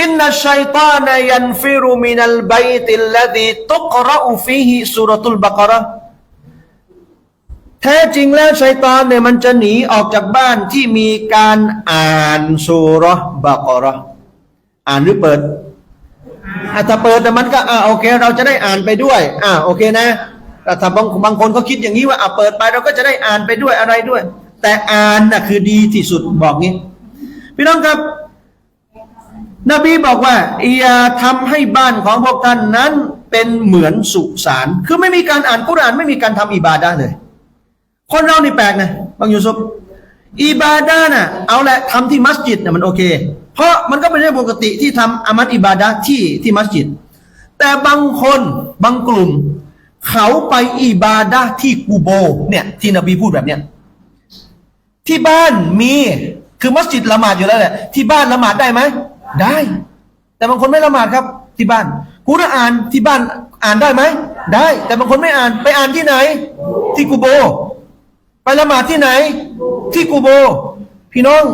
อินนัชชัยตานยันฟิรุมินัลบัยติลลดีตุกรอฟีฮิสุรตุลบากระแท้จริงแล้วชัยตอนเนี่ยมันจะหนีออกจากบ้านที่มีการอ่านสุรบากระอ่านหรือเปิดอะถ้าเปิดแต่มันก็อ่าโอเค เราจะได้อ่านไปด้วย อ่าโอเคนะแต่ถ้าบางบางคนเขาคิดอย่างนี้ว่าอะเปิดไปเราก็จะได้อ่านไปด้วยอะไรด้วย แต่อ่านน่ะคือดีที่สุดบอกงี้ พี่น้องครับ นบีบอกว่าอย่าทำให้บ้านของพวกท่านนั้นเป็นเหมือนสุสาน คือไม่มีการอ่านกุรานไม่มีการทำอิบาดะเลย คนเรานี่แปลกนะบางยูซุปอิบาดะน่ะเอาแหละทำที่มัสยิดน่ะมันโอเค เพราะมันก็เป็นเรื่องปกติที่ทำอามัดอิบาดะที่ที่มัสยิด แต่บางคนบางกลุ่ม เขาไปอิบาดะที่กูโบเนี่ยที่นบีพูดแบบเนี้ยที่บ้านมีคือมัสยิดละหมาดอยู่แล้วแหละที่บ้านละหมาดได้ไหม ได้ แต่บางคนไม่ละหมาดครับ ที่บ้านกูจะอ่านที่บ้านอ่านได้ไหมได้ แต่บางคนไม่อ่านไปอ่านที่ไหน ที่กูโบ ไปละหมาดที่ไหน ที่กูโบ พี่น้อง